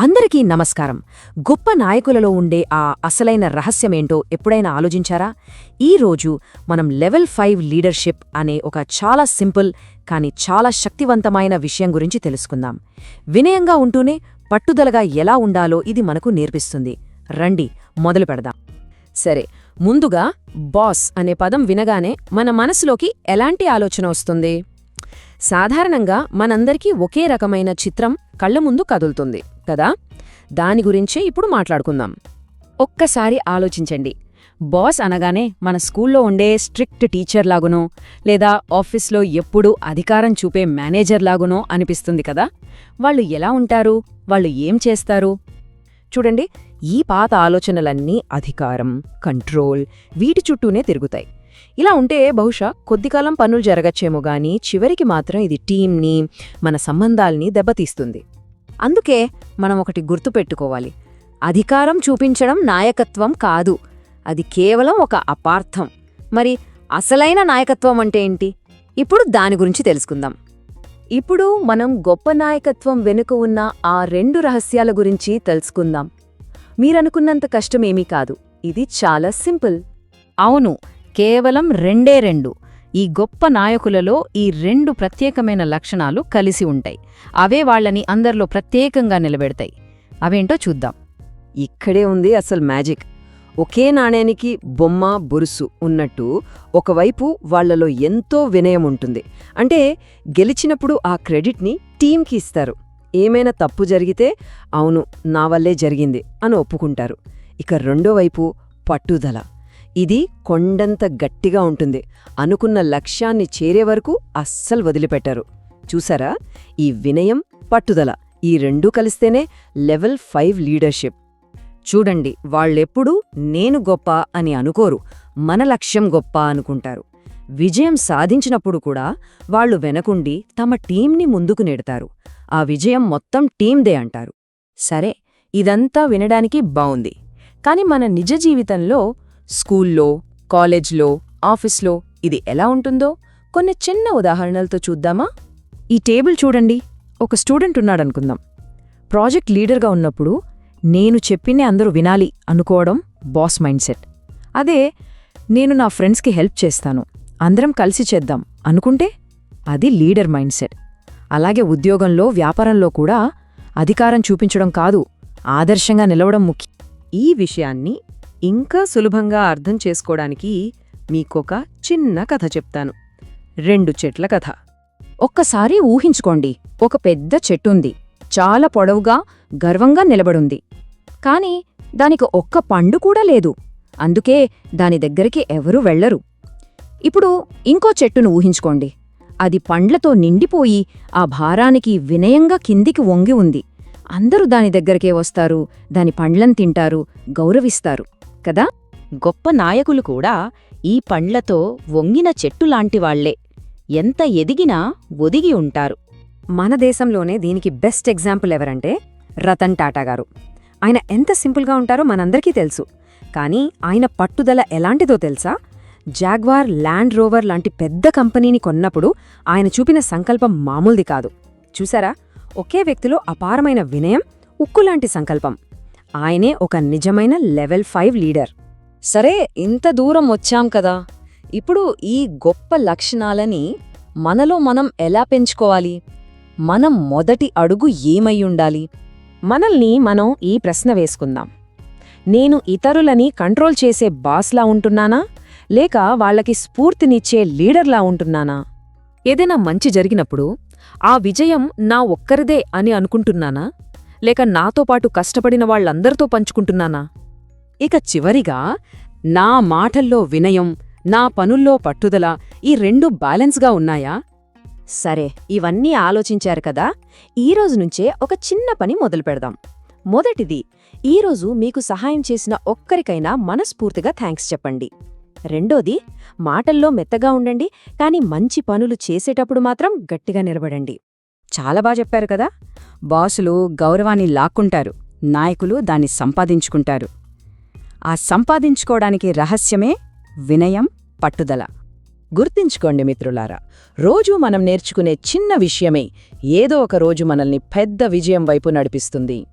అందరికీ నమస్కారం. గొప్ప నాయకులలో ఉండే ఆ అసలైన రహస్యమేంటో ఎప్పుడైనా ఆలోచించారా? ఈ రోజు మనం లెవెల్ ఫైవ్ లీడర్షిప్ అనే ఒక చాలా సింపుల్ కానీ చాలా శక్తివంతమైన విషయం గురించి తెలుసుకుందాం. వినయంగా ఉంటూనే పట్టుదలగా ఎలా ఉండాలో ఇది మనకు నేర్పిస్తుంది. రండి మొదలు పెడదాం. సరే ముందుగా బాస్ అనే పదం వినగానే మన మనసులోకి ఎలాంటి ఆలోచన వస్తుంది? సాధారణంగా మనందరికీ ఒకే రకమైన చిత్రం కళ్ళ ముందు కదులుతుంది. కదా? దాని గురించే ఇప్పుడు మాట్లాడుకుందాం. ఒక్కసారి ఆలోచించండి. బాస్ అనగానే మన స్కూల్లో ఉండే స్ట్రిక్ట్ టీచర్ లాగునో లేదా ఆఫీస్లో ఎప్పుడూ అధికారం చూపే మేనేజర్ లాగునో అనిపిస్తుంది కదా? వాళ్ళు ఎలా ఉంటారు? వాళ్ళు ఏం చేస్తారు? చూడండి ఈ పాత ఆలోచనలన్నీ అధికారం కంట్రోల్ వీటి చుట్టూనే తిరుగుతాయి. ఇలా ఉంటే బహుశా కొద్దికాలం పనులు జరగచ్చేమో గాని చివరికి మాత్రం ఇది టీంని మన సంబంధాల్ని దెబ్బతీస్తుంది. అందుకే మనం ఒకటి గుర్తుపెట్టుకోవాలి అధికారం చూపించడం నాయకత్వం కాదు. అది కేవలం ఒక అపార్థం. మరి అసలైన నాయకత్వం అంటే ఏంటి? ఇప్పుడు దాని గురించి తెలుసుకుందాం. ఇప్పుడు మనం గొప్ప నాయకత్వం వెనుక ఉన్న ఆ రెండు రహస్యాల గురించి తెలుసుకుందాం. మీరనుకున్నంత కష్టమేమీ కాదు. ఇది చాలా సింపుల్. అవును కేవలం రెండే రెండు. ఈ గొప్ప నాయకులలో ఈ రెండు ప్రత్యేకమైన లక్షణాలు కలిసి ఉంటాయి. అవే వాళ్ళని అందరిలో ప్రత్యేకంగా నిలబెడతాయి. అవేంటో చూద్దాం. ఇక్కడే ఉంది అసలు మ్యాజిక్. ఒకే నాణేనికి బొమ్మ బొరుసు ఉన్నట్టు ఒకవైపు వాళ్ళలో ఎంతో వినయం ఉంటుంది. అంటే గెలిచినప్పుడు ఆ క్రెడిట్ని టీంకి ఇస్తారు. ఏమైనా తప్పు జరిగితే అవును నా వల్లే జరిగింది అని ఒప్పుకుంటారు. ఇక రెండో వైపు పట్టుదల. ఇది కొండంత గట్టిగా ఉంటుంది. అనుకున్న లక్ష్యాన్ని చేరే వరకు అస్సలు వదిలిపెట్టరు. చూసారా? ఈ వినయం పట్టుదల. ఈ రెండూ కలిస్తేనే లెవెల్ ఫైవ్ లీడర్షిప్. చూడండి వాళ్ళెప్పుడూ నేను గొప్ప అని అనుకోరు. మన లక్ష్యం గొప్ప అనుకుంటారు. విజయం సాధించినప్పుడు కూడా వాళ్ళు వెనకుండి తమ టీంని ముందుకు నెడతారు. ఆ విజయం మొత్తం టీందే అంటారు. సరే ఇదంతా వినడానికి బావుంది. కాని మన నిజ జీవితంలో స్కూల్లో కాలేజ్లో ఆఫీస్లో ఇది ఎలా ఉంటుందో కొన్ని చిన్న ఉదాహరణలతో చూద్దామా? ఈ టేబుల్ చూడండి. ఒక స్టూడెంట్ ఉన్నాడనుకుందాం. ప్రాజెక్ట్ లీడర్గా ఉన్నప్పుడు నేను చెప్పినే అందరూ వినాలి అనుకోవడం బాస్ మైండ్ సెట్ అదే నేను నా ఫ్రెండ్స్కి హెల్ప్ చేస్తాను. అందరం కలిసి చేద్దాం అనుకుంటే అది లీడర్ మైండ్ సెట్ అలాగే ఉద్యోగంలో వ్యాపారంలో కూడా అధికారం చూపించడం కాదు ఆదర్శంగా నిలవడం ముఖ్యం. ఈ విషయాన్ని ఇంకా సులభంగా అర్థం చేసుకోవడానికి మీకొక చిన్న కథ చెప్తాను. రెండు చెట్ల కథ. ఒక్కసారి ఊహించుకోండి. ఒక పెద్ద చెట్టుంది. చాలా పొడవుగా గర్వంగా నిలబడుంది. కాని దానికి ఒక్క పండు కూడా లేదు. అందుకే దాని దగ్గరికి ఎవరూ వెళ్ళరు ఇప్పుడు ఇంకో చెట్టును ఊహించుకోండి. అది పండ్లతో నిండిపోయి ఆ భారానికి వినయంగా కిందికి వంగి ఉంది. అందరూ దాని దగ్గరకే వస్తారు. దాని పండ్లను తింటారు గౌరవిస్తారు. కదా? గొప్ప నాయకులు కూడా ఈ పండ్లతో వంగిన చెట్టులాంటివాళ్ళే ఎంత ఎదిగినా ఒదిగి ఉంటారు. మన దేశంలోనే దీనికి బెస్ట్ ఎగ్జాంపుల్ ఎవరంటే రతన్ టాటా గారు. ఆయన ఎంత సింపుల్గా ఉంటారో మనందరికీ తెలుసు. కానీ ఆయన పట్టుదల ఎలాంటిదో తెలుసా? జాగ్వార్ ల్యాండ్ రోవర్ లాంటి పెద్ద కంపెనీని కొన్నప్పుడు ఆయన చూపిన సంకల్పం మామూలుది కాదు. చూసారా? ఒకే వ్యక్తిలో అపారమైన వినయం ఉక్కులాంటి సంకల్పం. ఆయనే ఒక నిజమైన లెవెల్ ఫైవ్ లీడర్. సరే ఇంత దూరం వచ్చాం కదా. ఇప్పుడు ఈ గొప్ప లక్షణాలని మనలో మనం ఎలా పెంచుకోవాలి? మనం మొదటి అడుగు ఏమయ్యుండాలి మనల్ని మనం ఈ ప్రశ్న వేసుకుందాం. నేను ఇతరులని కంట్రోల్ చేసే బాస్లా ఉంటున్నానా? లేక వాళ్ళకి స్ఫూర్తినిచ్చే లీడర్లా ఉంటున్నానా? ఏదైనా మంచి జరిగినప్పుడు ఆ విజయం నా ఒక్కరిదే అని అనుకుంటున్నానా? లేక నాతో పాటు కష్టపడిన వాళ్ళందరితో పంచుకుంటున్నానా? ఇక చివరిగా నా మాటల్లో వినయం నా పనుల్లో పట్టుదల ఈ రెండు బ్యాలెన్స్గా ఉన్నాయా? సరే ఇవన్నీ ఆలోచించారు కదా? ఈరోజు నుంచే ఒక చిన్న పని మొదలు పెడదాం. మొదటిది ఈరోజు మీకు సహాయం చేసిన ఒక్కరికైనా మనస్ఫూర్తిగా థ్యాంక్స్ చెప్పండి. రెండోది మాటల్లో మెత్తగా ఉండండి కానీ మంచి పనులు చేసేటప్పుడు మాత్రం గట్టిగా నిలబడండి. చాలా బాగా చెప్పారు కదా. బాసులు గౌరవాన్ని లాక్కుంటారు. నాయకులు దాన్ని సంపాదించుకుంటారు. ఆ సంపాదించుకోవడానికి రహస్యమే వినయం పట్టుదల. గుర్తించుకోండి మిత్రులారా రోజూ మనం నేర్చుకునే చిన్న విషయమే ఏదో ఒక రోజు మనల్ని పెద్ద విజయం వైపు నడిపిస్తుంది.